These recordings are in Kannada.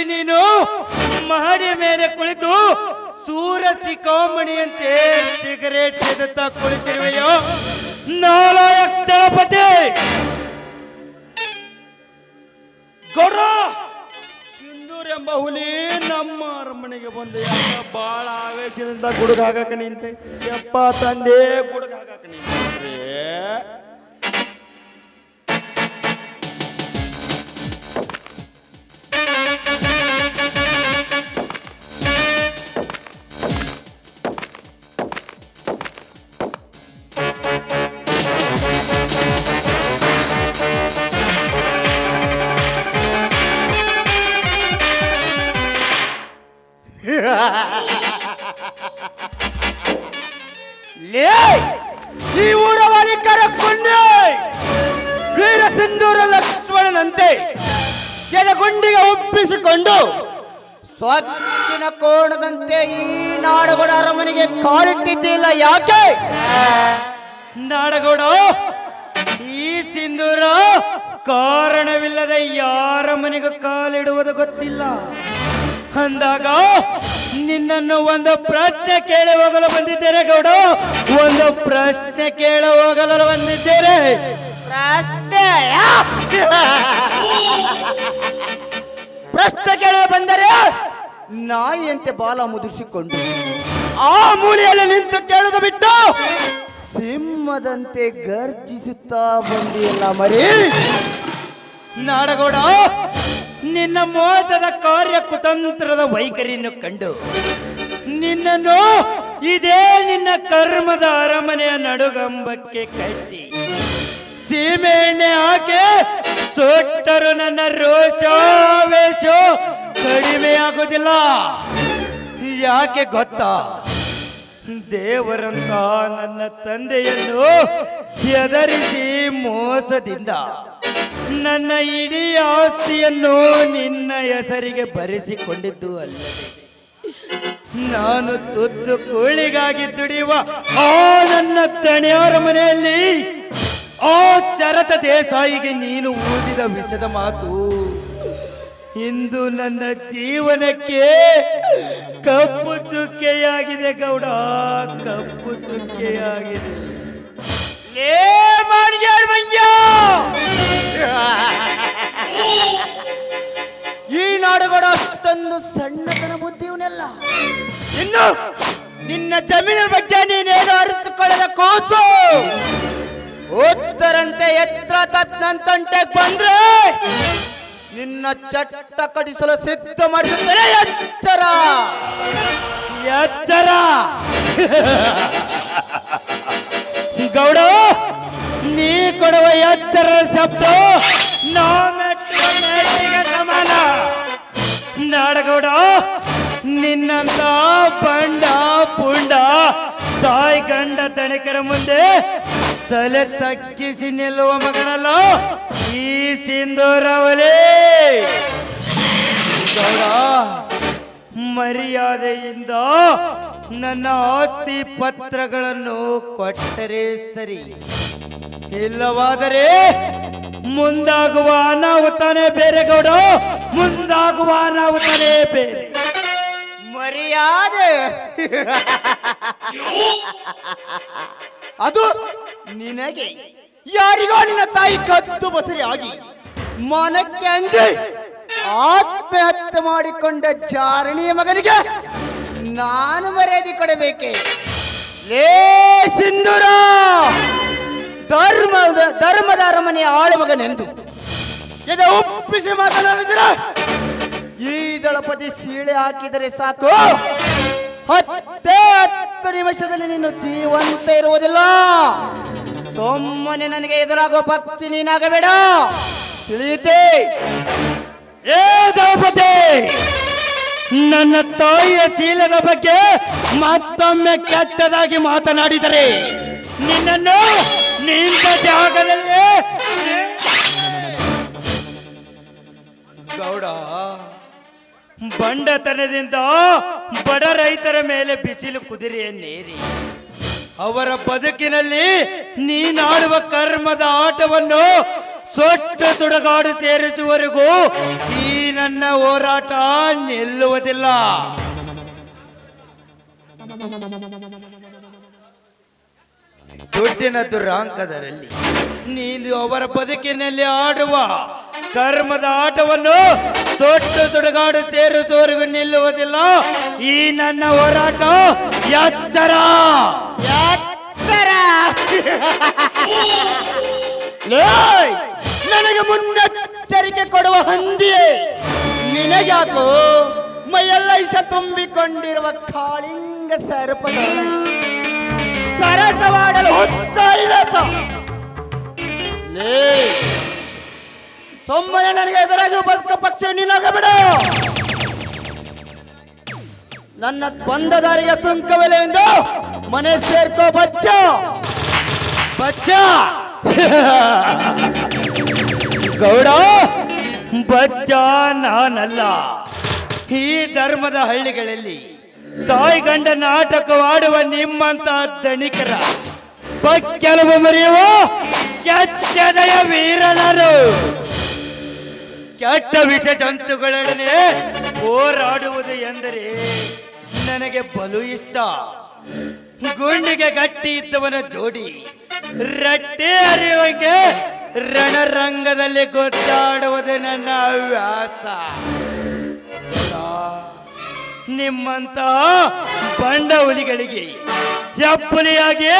ಇಲ್ಲಿ ನೀನು? ಮಹಡಿ ಮೇಲೆ ಕುಳಿತು ಸೂರ ಸಿಕಾಮಣಿಯಂತೆ ಸಿಗರೇಟ್ ಎದುತ್ತ ಕುಳಿತಿರುವೆಯೋ? ನಾಲಾಯಕ್ ದಳಪತಿ ಗೊರ ಸಿಂಧೂರ್ ಎಂಬ ಹುಲಿ ನಮ್ಮ ಅರಮನೆಗೆ ಬಂದು ಬಾಳ ಆವೇಶದಿಂದ ಗುಡುಗ ಹಾಕಕ ನಿಂತೈತಿ. ಯಪ್ಪ ತಂದೆ, ಗುಡುಗ ಕಾಲಿಟ್ಟಿದ್ದಿಲ್ಲ ಯಾಕೆ? ನಾಡಗೌಡ ಈ ಸಿಂಧೂರ ಕಾರಣವಿಲ್ಲದೆ ಯಾರ ಮನೆಗೂ ಕಾಲಿಡುವುದು ಗೊತ್ತಿಲ್ಲ. ಅಂದಾಗ ನಿನ್ನನ್ನು ಒಂದು ಪ್ರಶ್ನೆ ಕೇಳಿ ಹೋಗಲು ಬಂದಿದ್ದೇನೆ ಗೌಡ. ಒಂದು ಪ್ರಶ್ನೆ ಕೇಳಿ ಹೋಗಲು ಬಂದಿದ್ದೇನೆ. ಪ್ರಶ್ನೆ ಪ್ರಶ್ನೆ ಕೇಳಿ ಬಂದರೆ? ನಾಯಿಯಂತೆ ಬಾಲ ಮುದುರಿಸಿಕೊಂಡು ಆ ಮೂಲೆಯಲ್ಲಿ ನಿಂತು ಕೇಳಿದು ಬಿಟ್ಟು ಸಿಂಹದಂತೆ ಗರ್ಜಿಸುತ್ತಾ ಬಂದಿಯಲ್ಲ ಮರಿ. ನಾಡಗೌಡ ನಿನ್ನ ಮೋಸದ ಕಾರ್ಯ ಕುತಂತ್ರದ ವೈಖರಿಯನ್ನು ಕಂಡು ನಿನ್ನನ್ನು ಇದೇ ನಿನ್ನ ಕರ್ಮದ ಅರಮನೆಯ ನಡುಗಂಬಕ್ಕೆ ಕಟ್ಟಿ. ಸೀಮೆ ಎಣ್ಣೆ ಹಾಕಿ ಸುಟ್ಟರು ನನ್ನ ರೋಷಾವೇಶ ಕಡಿಮೆ ಆಗುದಿಲ್ಲ ಯಾಕೆ ಗೊತ್ತಾ? ದೇವರಂತ ನನ್ನ ತಂದೆಯನ್ನು ಹೆದರಿಸಿ ಮೋಸದಿಂದ ನನ್ನ ಇಡೀ ಆಸ್ತಿಯನ್ನು ನಿನ್ನ ಹೆಸರಿಗೆ ಬರೆಸಿಕೊಂಡಿದ್ದು ಅಲ್ಲ ನಾನು ತುದ್ದು ಕೂಳಿಗಾಗಿ ದುಡಿಯುವ ಆ ನನ್ನ ತಣಿಯವರ ಮನೆಯಲ್ಲಿ ಆ ಶರತ ದೇಸಾಯಿಗೆ ನೀನು ಊದಿದ ವಿಷದ ಮಾತು ಇಂದು ನನ್ನ ಜೀವನಕ್ಕೆ ಕಪ್ಪು ಚುಕ್ಕೆಯಾಗಿದೆ ಗೌಡ ಕಪ್ಪು ಚುಕ್ಕೆಯಾಗಿದೆ! ಈ ನಾಡುಗಳ ಅಷ್ಟೊಂದು ಸಣ್ಣತನ ಬುದ್ಧಿವನೆಲ್ಲ ಇನ್ನು ನಿನ್ನ ಜಮೀನಿನ ಬಗ್ಗೆ ನೀನೇನು ಅರಿತುಕೊಳ್ಳದ ಕೋಸು? ಉತ್ತರಂತೆ ಎತ್ತರ ತಪ್ಪನಂತಂಟೆ ಬಂದ್ರೆ ನಿನ್ನ ಚಟ್ಟ ಕಡಿಸಲು ಸಿದ್ಧ ಮಾಡಿಸುತ್ತೇನೆ, ಎಚ್ಚರ. ಎಚ್ಚರ. ಗೌಡ, ನೀ ಕೊಡುವ ಎಚ್ಚರ ಶಬ್ದ ಸಮಾನ. ನಾಡಗೌಡ ನಿನ್ನಂತ ಪಂಡ ಪುಂಡ ತಾಯಿ ಗಂಡ ತಣಿಕರ ಮುಂದೆ ತಲೆ ತಗ್ಗಿಸಿ ನಿಲ್ಲುವ ಮಗನಲ್ಲ, ಈ ಸಿಂಧೂರವಲೇ. ಗೌಡ, ಮರ್ಯಾದೆಯಿಂದ ನನ್ನ ಆಸ್ತಿ ಪತ್ರಗಳನ್ನು ಕೊಟ್ಟರೆ ಸರಿ. ಇಲ್ಲವಾದರೆ ಮುಂದಾಗುವ ಅನಾಹುತಾನೆ ಬೇರೆ ಗೌಡ, ಮುಂದಾಗುವ ಅನಾಹುತಾನೆ ಬೇರೆ. ಮರ್ಯಾದೆ. ಅದು ನಿನಗೆ. ಯಾರಿಗೋ ನಿನ್ನ ತಾಯಿ ಕತ್ತು ಬಸರಿ ಆಗಿ. ಮನಕ್ಕೆ ಅಂಜಿ ಆತ್ಮಹತ್ಯೆ ಮಾಡಿಕೊಂಡ ಜಾರಣಿಯ ಮಗನಿಗೆ ನಾನು ಮರ್ಯಾದೆ ಕೊಡಬೇಕೆ? ಲೇ ಸಿಂಧೂರ! ಧರ್ಮದ ಧರ್ಮದ ಅರಮನೆಯ ಆಳು ಮಗನೆಂದು. ಇದು ಒಪ್ಪಿಸಿ ಮಾತನಾಡಿದ್ರ, ಈ ದಳಪತಿ ಸೀಳೆ ಹಾಕಿದರೆ ಸಾಕು. ಹತ್ತೇ ಹತ್ತು ನಿಮಿಷದಲ್ಲಿ ನೀನು ಜೀವಂತ ಇರುವುದಿಲ್ಲ. ಸುಮ್ಮನೆ ನನಗೆ ಎದುರಾಗುವ ಭಕ್ತಿ ನೀನಾಗಬೇಡ. ತಿಳಿಯುತ್ತೆ. ಏ ದ್ರೌಪದಿ, ನನ್ನ ತಾಯಿಯ ಶೀಲದ ಬಗ್ಗೆ ಮತ್ತೊಮ್ಮೆ ಕೆಟ್ಟದಾಗಿ ಮಾತನಾಡಿದರೆ ನಿನ್ನನ್ನು ನಿಂತ ಜಾಗದಲ್ಲಿ ಗೌಡ, ಬಂಡತನದಿಂದ ಬಡ ರೈತರ ಮೇಲೆ ಬಿಸಿಲು ಕುದುರೆಯನ್ನೇರಿ ಅವರ ಬದುಕಿನಲ್ಲಿ ನೀನಾಡುವ ಕರ್ಮದ ಆಟವನ್ನು ಸೊಟ್ಟು ತುಡಗಾಡು ಸೇರಿಸುವವರೆಗೂ ಈ ನನ್ನ ಹೋರಾಟ ನಿಲ್ಲುವುದಿಲ್ಲ. ದುಡ್ಡಿನ ದುರಾಂಕದರಲ್ಲಿ ನೀನು ಅವರ ಬದುಕಿನಲ್ಲಿ ಆಡುವ ಕರ್ಮದ ಆಟವನ್ನು ಸೊಟ್ಟು ಸುಡುಗಾಡು ಸೇರಿಸುವವರೆಗೂ ನಿಲ್ಲುವುದಿಲ್ಲ. ಈ ನನ್ನ ಹೋರಾಟ ಎಚ್ಚರ. ಎಚ್ಚರ! ನನಗೆ ಮುನ್ನೆಚ್ಚರಿಕೆ ಕೊಡುವ ಹಂದಿಯೇ. ನಿನಗ್ಯಾಕೋ? ಮೈಯೆಲ್ಲ ಇಷ ತುಂಬಿಕೊಂಡಿರುವ ಕಾಳಿಂಗ ಸರ್ಪದ ಸರಸವಾಡಲು ಹುಚ್ಚಾಯಿರಸ ಲೇ, ಸುಮ್ಮನೆ ನನಗೆ ಎದುರಾಗಿ ಬದುಕ ಪಕ್ಷ ನಿನಗಬಿಡು ನನ್ನ ಬಂದ ದಾರಿಗೆ ಸುಂಕವಿಲ್ಲ ಎಂದು ಮನೆ ಸೇರ್ಕೋ ಬಚ್ಚ. ಬಚ್ಚ. ಗೌಡ, ಬಚ್ಚ ನಾನಲ್ಲ. ಈ ಧರ್ಮದ ಹಳ್ಳಿಗಳಲ್ಲಿ ತಾಯಿ ಗಂಡ ನಾಟಕವಾಡುವ ನಿಮ್ಮಂತ ದಣಿಕರ ಕೆಲವು ಮರೆಯುವ ಕೆಚ್ಚದಯ ವೀರನರು. ಕೆಟ್ಟ ವಿಷ ಜಂತುಗಳೊಡನೆ ಹೋರಾಡುವುದು ಎಂದರೆ ನನಗೆ ಬಲು ಇಷ್ಟ. ಗುಂಡಿಗೆ ಗಟ್ಟಿ ಇದ್ದವನ ಜೋಡಿ ರಟ್ಟೆ ಹರಿಯುವಂಗೆ ರಣರಂಗದಲ್ಲಿ ಗೊತ್ತಾಡುವುದು ನನ್ನ ಹವ್ಯಾಸ. ನಿಮ್ಮಂತ ಬಂಡ ಹುಲಿಗಳಿಗೆ ಹೆಪ್ಪುಲಿಯಾಗಿ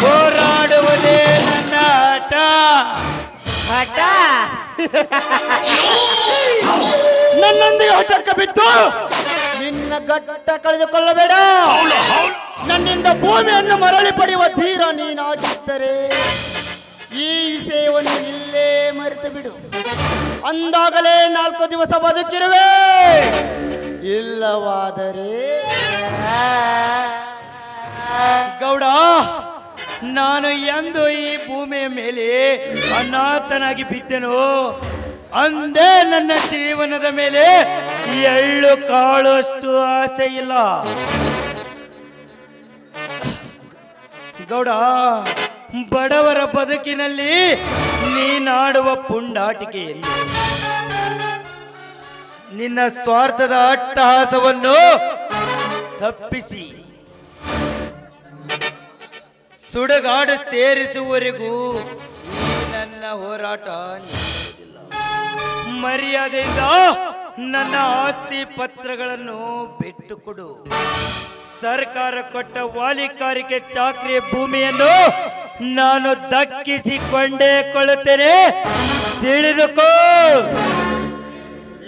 ಹೋರಾಡುವುದೇ ನನ್ನ ಆಟ ಹಠ? ನನ್ನೊಂದಿಗೆ ಹಠಕ್ಕೆ ಬಿತ್ತು ನಿನ್ನ ಗಟ್ಟ ಕಳೆದುಕೊಳ್ಳಬೇಡ. ನನ್ನಿಂದ ಭೂಮಿಯನ್ನು ಮರಳಿ ಪಡೆಯುವ ಧೀರ ನೀನಾಗಿದ್ದರೆ ಈ ವಿಷಯವನ್ನು ಇಲ್ಲೇ ಮರೆತು ಬಿಡು. ಅಂದಾಗಲೇ ನಾಲ್ಕು ದಿವಸ ಬದುಕಿರುವೆ. ಇಲ್ಲವಾದರೆ ಗೌಡ, ನಾನು ಎಂದು ಈ ಭೂಮಿಯ ಮೇಲೆ ಅನಾಥನಾಗಿ ಬಿದ್ದೆನು, ಅಂದೇ ನನ್ನ ಜೀವನದ ಮೇಲೆ ಎಳ್ಳು ಕಾಳಷ್ಟು ಆಸೆ ಇಲ್ಲ. ಗೌಡ ಬಡವರ ಬದುಕಿನಲ್ಲಿ ನೀನಾಡುವ ಪುಂಡಾಟಿಕೆಯಲ್ಲಿ ನಿನ್ನ ಸ್ವಾರ್ಥದ ಅಟ್ಟಹಾಸವನ್ನು ತಪ್ಪಿಸಿ. ಸುಡಗಾಡು ಸೇರಿಸುವವರೆಗೂ ನನ್ನ ಹೋರಾಟ ಮರ್ಯಾದೆಯಿಂದ ನನ್ನ ಆಸ್ತಿ ಪತ್ರಗಳನ್ನು ಬಿಟ್ಟುಕೊಡು. ಸರ್ಕಾರ ಕೊಟ್ಟ ವಾಲಿಕಾರಿಕೆ ಚಾಕ್ರಿಯ ಭೂಮಿಯನ್ನು ನಾನು ದಕ್ಕಿಸಿಕೊಂಡೇ ಕೊಳ್ಳುತ್ತೇನೆ ತಿಳಿದುಕೋ.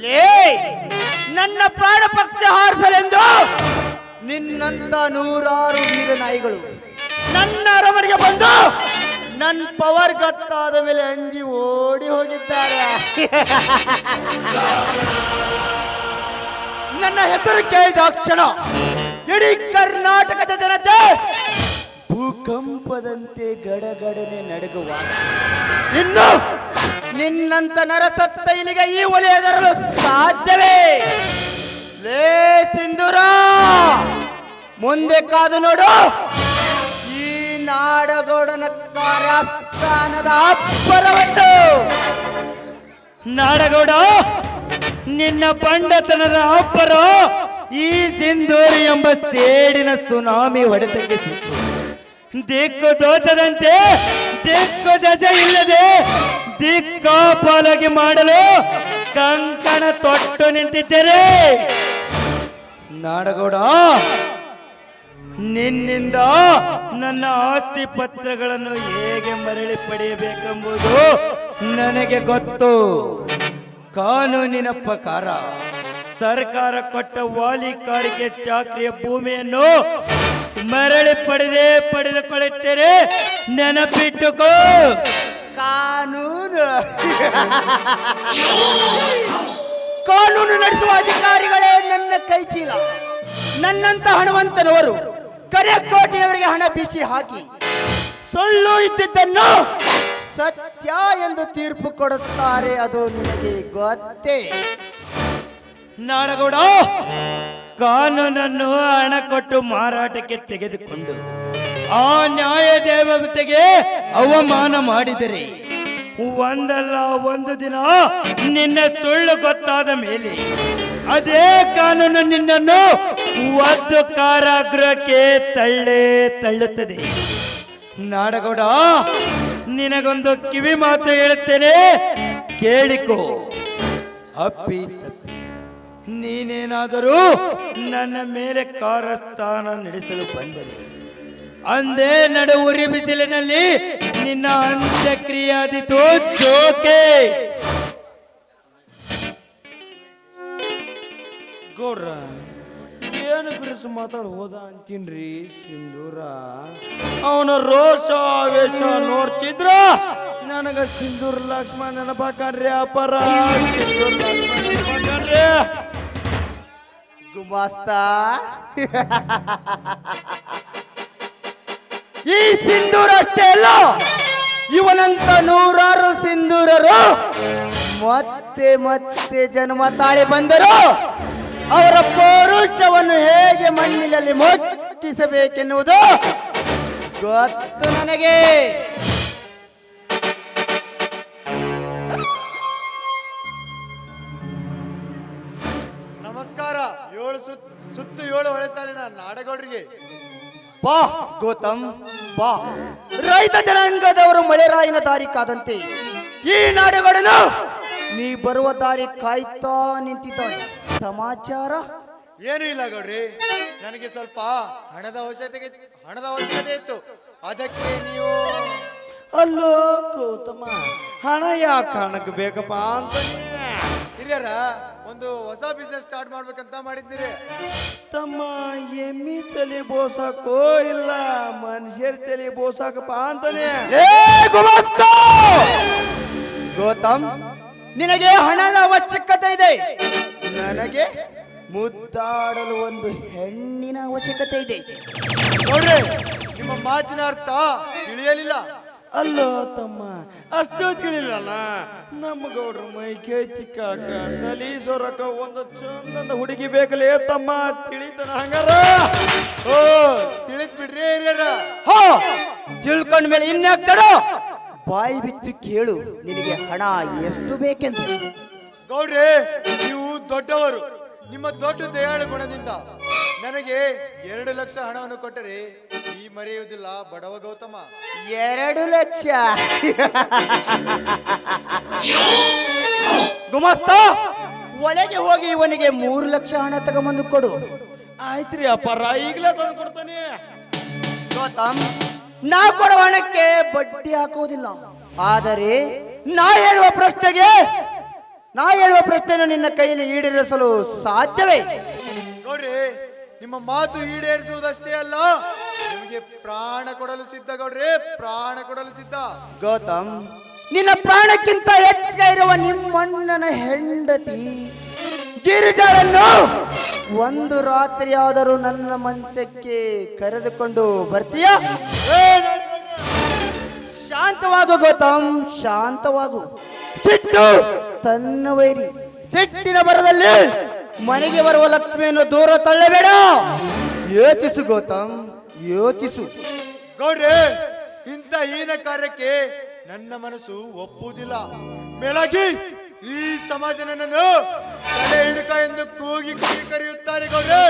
ಲೇ ನನ್ನ ಪ್ರಾಣ ಪಕ್ಷ ಹಾರಿಸಲೆಂದು. ನಿನ್ನಂತ ನೂರಾರು ವೀರ ನಾಯಿಗಳು. ನನ್ನ ಅರಮನೆಗೆ ಬಂದು ನನ್ನ ಪವರ್ ಗೊತ್ತಾದ ಮೇಲೆ ಅಂಜಿ ಓಡಿ ಹೋಗಿದ್ದಾರೆ. ನನ್ನ ಹೆಸರು ಕೇಳಿದ ಕ್ಷಣ ಇಡೀ ಕರ್ನಾಟಕದ ಜನತೆ ಭೂಕಂಪದಂತೆ ಗಡಗಡನೆ ನಡಗುವ ಇನ್ನು ನಿನ್ನಂತ ನರಸತ್ತೈನಿಗೆ ಈ ಒಲೆಯದರಲು ಸಾಧ್ಯವೇ? ಲೇ ಸಿಂಧೂರ, ಮುಂದೆ ಕಾದು ನೋಡು. ಈ ನಾಡಗೌಡನ ಕಾರ್ಯಾಸ್ಥಾನದ ಅಪ್ಪರವನ್ನು ನಾಡಗೌಡ, ನಿನ್ನ ಬಂಡತನದ ಅಪ್ಪರ ಈ ಸಿಂಧೂರಿ ಎಂಬ ಸೇಡಿನ ಸುನಾಮಿ ಹೊಡೆತಕ್ಕೆ ಸಿಕ್ಕು. ದಿಕ್ಕು ದೋಚದಂತೆ, ದಿಕ್ಕು ದಶೆ ಇಲ್ಲದೆ ದಿಕ್ಕಾಪಾಲಾಗಿ ಮಾಡಲು ಕಂಕಣ ತೊಟ್ಟು ನಿಂತಿದ್ದೇನೆ ನಾಡಗೌಡ, ನಿನ್ನಿಂದ ನನ್ನ ಆಸ್ತಿ ಪತ್ರಗಳನ್ನು ಹೇಗೆ ಮರಳಿ ಪಡೆಯಬೇಕೆಂಬುದು ನನಗೆ ಗೊತ್ತು. ಕಾನೂನಿನ ಪ್ರಕಾರ ಸರ್ಕಾರ ಕೊಟ್ಟ ವಾಲಿಕಾರಿಕೆ ಚಾಕ್ರಿಯ ಭೂಮಿಯನ್ನು ಮರಳಿ ಪಡೆದೆ ಪಡೆದುಕೊಳ್ಳುತ್ತೇನೆ. ನೆನಪಿಟ್ಟುಕೋ. ಕಾನೂನು. ಕಾನೂನು ನಡೆಸುವ ಅಧಿಕಾರಿಗಳೇ ನನ್ನ ಕೈ ಚೀಲ ನನ್ನಂತ ಹಣವಂತನವರು ಕರೆಕೋಟೆಯವರಿಗೆ ಹಣ ಬಿಸಿ ಹಾಕಿ. ಸುಳ್ಳು ಇದ್ದಿದ್ದನ್ನು ಸತ್ಯ ಎಂದು ತೀರ್ಪು ಕೊಡುತ್ತಾರೆ ಅದು ನಿನಗೆ ಗೊತ್ತೇ. ನಾಡಗೌಡ ಕಾನೂನನ್ನು ಹಣ ಕೊಟ್ಟು ಮಾರಾಟಕ್ಕೆ ತೆಗೆದುಕೊಂಡು ಆ ನ್ಯಾಯ ದೇವತೆಗೆ ಅವಮಾನ ಮಾಡಿದರೆ. ಒಂದಲ್ಲ ಒಂದು ದಿನ ನಿನ್ನ ಸುಳ್ಳು ಗೊತ್ತಾದ ಮೇಲೆ ಅದೇ ಕಾನೂನು ನಿನ್ನನ್ನು ಒಂದು ಕಾರಾಗೃಹಕ್ಕೆ ತಳ್ಳೆ ತಳ್ಳುತ್ತದೆ. ನಾಡಗೌಡ, ನಿನಗೊಂದು ಕಿವಿ ಮಾತು ಹೇಳುತ್ತೇನೆ, ಕೇಳಿಕೋ. ಅಪ್ಪಿ ನೀನೇನಾದರೂ ನನ್ನ ಮೇಲೆ ಕಾರಸ್ಥಾನ ನಡೆಸಲು ಬಂದರೆ ಅಂದೇ ನಡು ಉರಿ ಬಿಸಿಲಿನಲ್ಲಿ ನಿನ್ನ ಅಂತ್ಯಕ್ರಿಯಾದಿತು ಜೋಕೆ. ಗೌಡ್ರ, ಏನು ಬಿರುಸು ಮಾತಾಡ ಹೋದ ಅಂತೀನ್ರಿ, ಸಿಂಧೂರ? ಅವನ ರೋಷ ಆವೇಶ ನೋಡ್ತಿದ್ರ? ನನಗ ಸಿಂಧೂರ್ ಲಕ್ಷ್ಮಣ ನೆನಪಾಕನ್ರಿ ಅಪರ ಸಿಂಧೂರ್ ಲಕ್ಷ್ಮಣ ನೆನಪಾಕನ್ರಿ ಗುಮಾಸ್ತ ಈ ಸಿಂಧೂರ ಅಷ್ಟೇ ಅಲ್ಲ, ಇವನಂತ ನೂರಾರು ಸಿಂಧೂರರು ಮತ್ತೆ ಮತ್ತೆ ಜನ್ಮ ತಾಳಿ ಬಂದರು. ಅವರ ಪೌರುಷವನ್ನು ಹೇಗೆ ಮಣ್ಣಿನಲ್ಲಿ ಮುಟ್ಟಿಸಬೇಕೆನ್ನುವುದು ಗೊತ್ತು ನನಗೆ. ಸಾಲಿನ ನಾಡಗೌಡರಿಗೆ ಬಾ ಗೌತಮ್ ಬಾ. ರೈತ ಜನಾಂಗದವರು ಮಳೆರಾಯಿನ ದಾರಿ ಕಾದಂತೆ ಈ ನಾಡುಗಳನ್ನು ನೀ ಬರುವ ದಾರಿ ಕಾಯ್ತಾ ನಿಂತಿದ್ದಾನೆ. ಸಮಾಚಾರ? ಏನು ಇಲ್ಲ ಗೌಡ್ರಿ. ನನಗೆ ಸ್ವಲ್ಪ ಹಣದ ಅವಶ್ಯಕತೆ ಹಣದ ಅವಶ್ಯಕತೆ ಇತ್ತು. ಅದಕ್ಕೆ ನೀವು ಅಲ್ಲೋ ಗೌತಮ ಹಣ ಯಾಕೆ ಹಣಕ್ಕೆ ಬೇಕಪ್ಪ ಅಂತ ಹಿರಿಯರ ಒಂದು ಹೊಸ ಬಿಸ್ನೆಸ್ ಸ್ಟಾರ್ಟ್ ಮಾಡ್ಬೇಕಂತ ಮಾಡಿದ್ದೀರಿ. ತಮ್ಮ ಎಮ್ಮಿ ತಲೆ ಬೋಸಾಕೋ ಇಲ್ಲ ಮನುಷ್ಯರ ತಲೆ ಬೋಸಾಕಪ್ಪ ಅಂತಾನೆ. ಏ ಗುಮಾಸ್ತ! ಗೌತಮ್ ನಿನಗೆ ಹಣದ ಅವಶ್ಯಕತೆ ಇದೆ. ನನಗೆ ಮುದ್ದಾಡಲು ಒಂದು ಹೆಣ್ಣಿನ ಅವಶ್ಯಕತೆ ಇದೆ. ನೋಡ್ರಿ ನಿಮ್ಮ ಮಾತಿನ ಅರ್ಥ ತಿಳಿಯಲಿಲ್ಲ. ಅಲ್ಲೋ ತಮ್ಮ ಅಷ್ಟು ತಿಳಿಲಲ್ಲ. ನಮ್ಮ ಗೌಡ್ರ ಮೈ ಕೈ ಕಾಕ ತಲಿ ಸೊರಕ ಒಂದು ಚಂದದ ಹುಡುಗಿ ಬೇಕಲೇ ತಮ್ಮ ತಿಳಿತನ ಹಂಗಾರ? ಓ ತಿಳಿದ್ ಬಿಡ್ರಿ ಹಿರಿಯರ. ಹೋ ತಿಳ್ಕೊಂಡ ಮೇಲೆ ಇನ್ಯಾಕ್ತಾಡೋ ಬಾಯಿ ಬಿಚ್ಚು ಕೇಳು ನಿನಗೆ ಹಣ ಎಷ್ಟು ಬೇಕೆಂದು? ಗೌಡ್ರಿ ನೀವು ದೊಡ್ಡವರು. ನಿಮ್ಮ ದೊಡ್ಡ ದಯಾಳು ಗುಣದಿಂದ ನನಗೆ ಎರಡು ಲಕ್ಷ ಹಣವನ್ನು ಕೊಟ್ಟರೆ ಈ ಮರೆಯುವುದಿಲ್ಲ ಬಡವ ಗೌತಮ. ಎರಡು ಲಕ್ಷ. ಗುಮಸ್ತ ಒಳಗೆ ಹೋಗಿ ಇವನಿಗೆ ಮೂರು ಲಕ್ಷ ಹಣ ತಗೊಂಬಂದು ಕೊಡು. ಆಯ್ತ್ರಿ ಅಪ್ಪಾರ ಈಗಲೇ ತಂದು ಕೊಡ್ತಾನೆ. ಗೌತಮ್ ನಾ ಕೊಡುವ ಹಣಕ್ಕೆ ಬಡ್ಡಿ ಹಾಕುವುದಿಲ್ಲ ಆದರೆ ನಾ ಹೇಳುವ ಪ್ರಶ್ನೆಗೆ ನಾ ಹೇಳುವ ಪ್ರಶ್ನೆಯನ್ನು ನಿನ್ನ ಕೈಯಲ್ಲಿ ಈಡೇರಿಸಲು ಸಾಧ್ಯವೇ? ನೋಡ್ರಿ ನಿಮ್ಮ ಮಾತು ಈಡೇರಿಸುವುದಷ್ಟೇ ಅಲ್ಲ ನಿಮಗೆ ಪ್ರಾಣ ಕೊಡಲು ಸಿದ್ಧ ಗೌಡ್ರಿ ಪ್ರಾಣ ಕೊಡಲು ಸಿದ್ಧ. ಗೌತಮ್ ನಿನ್ನ ಪ್ರಾಣಕ್ಕಿಂತ ಹೆಚ್ಚಿಗೆ ಇರುವ ನಿಮ್ಮಣ್ಣನ ಹೆಂಡತಿ ಗಿರಿಜಾಳನ್ನು ಒಂದು ರಾತ್ರಿಯಾದರೂ ನನ್ನ ಮಂಚಕ್ಕೆ ಕರೆದುಕೊಂಡು ಬರ್ತೀಯ? ಶಾಂತವಾಗು ಗೌತಮ್ ಶಾಂತವಾಗು. ಸಿಟ್ಟು! ತನ್ನ ವೈರಿ. ಸಿಟ್ಟಿನ ಬರದಲ್ಲಿ ಮನೆಗೆ ಬರುವ ಲಕ್ಷ್ಮಿಯನ್ನು ದೂರ ತಳ್ಳಬೇಡ. ಯೋಚಿಸು ಗೌತಮ್ ಯೋಚಿಸು. ಗೌರಿ ಇಂಥ ಹೀನ ಕಾರ್ಯಕ್ಕೆ ನನ್ನ ಮನಸ್ಸು ಒಪ್ಪುವುದಿಲ್ಲ. ಮೇಲಾಗಿ ಈ ಸಮಾಜ ನನ್ನನ್ನು ತಲೆ ಹಿಡುಕ ಎಂದು ಕೂಗಿ ಕೂಗಿ ಕರೆಯುತ್ತಾರೆ ಗೌಡ್ರೆ.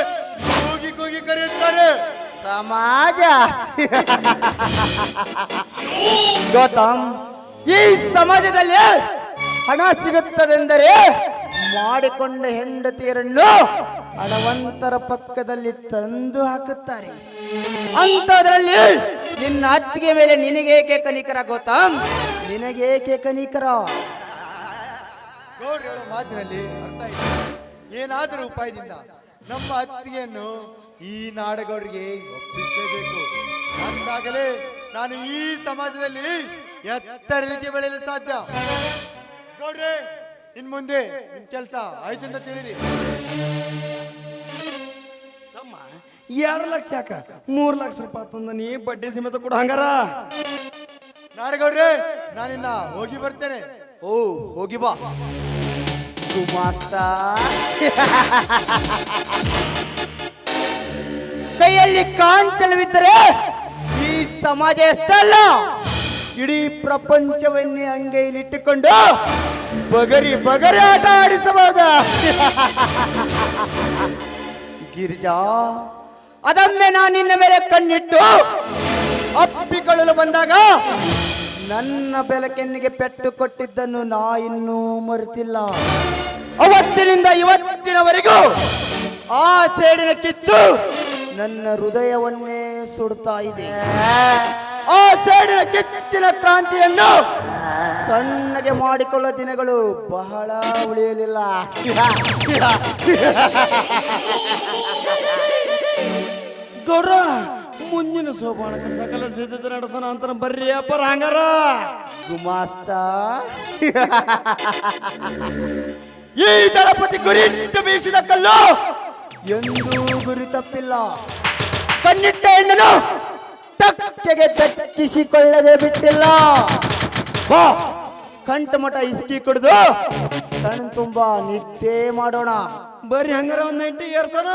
ಕೂಗಿ ಕೂಗಿ ಕರೆಯುತ್ತಾರೆ. ಸಮಾಜ. ಗೌತಮ್ ಈ ಸಮಾಜದಲ್ಲಿ ಹಣ ಸಿಗುತ್ತದೆಂದರೆ ಮಾಡಿಕೊಂಡ ಹೆಂಡತಿಯರನ್ನು ಹಣವಂತರ ಪಕ್ಕದಲ್ಲಿ ತಂದು ಹಾಕುತ್ತಾರೆ. ಅಂಥದ್ರಲ್ಲಿ ನಿನ್ನ ಅತ್ತಿಗೆ ಮೇಲೆ ನಿನಗೇಕೆ ಕನಿಕರ ಗೌತಮ್ ನಿನಗೇಕೆ ಕನಿಕರ? ಗೌಡ್ರು ಮಾತಿನಲ್ಲಿ ಅರ್ಥ ಇದೆ. ಏನಾದರೂ ಉಪಾಯದಿಂದ ನಮ್ಮ ಅತ್ತಿಗೆಯನ್ನು ಈ ನಾಡಗೌಡರಿಗೆ ಒಪ್ಪಿಸಬೇಕು. ಅಂದಾಗಲೇ ನಾನು ಈ ಸಮಾಜದಲ್ಲಿ ಎತ್ತರ ರೀತಿ ಬೆಳೆಯಲು ಸಾಧ್ಯ. ಗೌಡ್ರೆ ಇನ್ ಮುಂದೆ ನಿಮ್ ಕೆಲಸ ಆಯ್ತು ಅಂತ ತಿಳಿರಿ. ತಮ್ಮ ಎರಡು ಲಕ್ಷ ಯಾಕ? ಮೂರು ಲಕ್ಷ ರೂಪಾಯಿ ತಂದ ನೀ ಬಡ್ಡಿ ಸಮೇತ ಕೂಡ ಹಂಗಾರ. ನಾಡಗೌಡ್ರೆ ನಾನಿನ್ನ ಹೋಗಿ ಬರ್ತೇನೆ. ಓ ಹೋಗಿ ಬಾ. ಗುಮಾಸ್ತ. ಕೈಯಲ್ಲಿ ಕಾಂಚಲವಿದ್ದರೆ ಈ ಸಮಾಜ ಎಷ್ಟಲ್ಲ? ಇಡೀ ಪ್ರಪಂಚವನ್ನೇ ಅಂಗೈಲಿಟ್ಟುಕೊಂಡು ಬಗರಿ ಬಗರಿ ಆಟ ಆಡಿಸಬಹುದ. ಗಿರಿಜಾ ಅದೊಮ್ಮೆ ನಾನು ನಿನ್ನ ಮೇಲೆ ಕಣ್ಣಿಟ್ಟು ಅಪ್ಪಿಕೊಳ್ಳಲು ಬಂದಾಗ ನನ್ನ ಬೆಲಕೆನ್ನಿಗೆ ಪೆಟ್ಟು ಕೊಟ್ಟಿದ್ದನ್ನು ನಾ ಇನ್ನೂ ಮರೆತಿಲ್ಲ. ಅವತ್ತಿನಿಂದ ಇವತ್ತಿನವರೆಗೂ ಆ ಸೇಡಿನ ಕಿತ್ತು ನನ್ನ ಹೃದಯವನ್ನೇ ಸುಡ್ತಾ ಇದೆ. ಆ ಸೇಡಿನ ಚೆಚ್ಚಿನ ಕ್ರಾಂತಿಯನ್ನು ತಣ್ಣಗೆ ಮಾಡಿಕೊಳ್ಳೋ ದಿನಗಳು ಬಹಳ ಉಳಿಯಲಿಲ್ಲ. ಗೌರ ಮುಂದಿನ ಸೋಪಾನಕ್ಕೆ ಸಕಲ ಸಿದ್ಧತೆ ನಡೆಸೋಣ ಅಂತ ಬರ್ರಿ ಅಪ್ಪರ ಹಂಗಾರ. ಗುಮಾಸ್ತ. ಈ ದಳಪತಿ ಗುರಿಟ್ಟು ಬೀಸಿದ ಕಲ್ಲು ಎಂದೂ ಗುರಿ ತಪ್ಪಿಲ್ಲ. ಕಣ್ಣಿಟ್ಟ ಹೆಣ್ಣನು ತಕ್ಕೆಗೆ ದಕ್ಕಿಸಿಕೊಳ್ಳದೆ ಬಿಟ್ಟಿಲ್ಲ. ಬಾ. ಕಂಠಮಠ ಇಸ್ಕಿ ಕುಡಿದು ಕಣ್ ತುಂಬಾ ನಿದ್ದೆ ಮಾಡೋಣ. ಬರ್ರಿ ಹಂಗಾರ ಒಂದ್ ನೈಂಟಿ ಏರ್ಸೋಣ.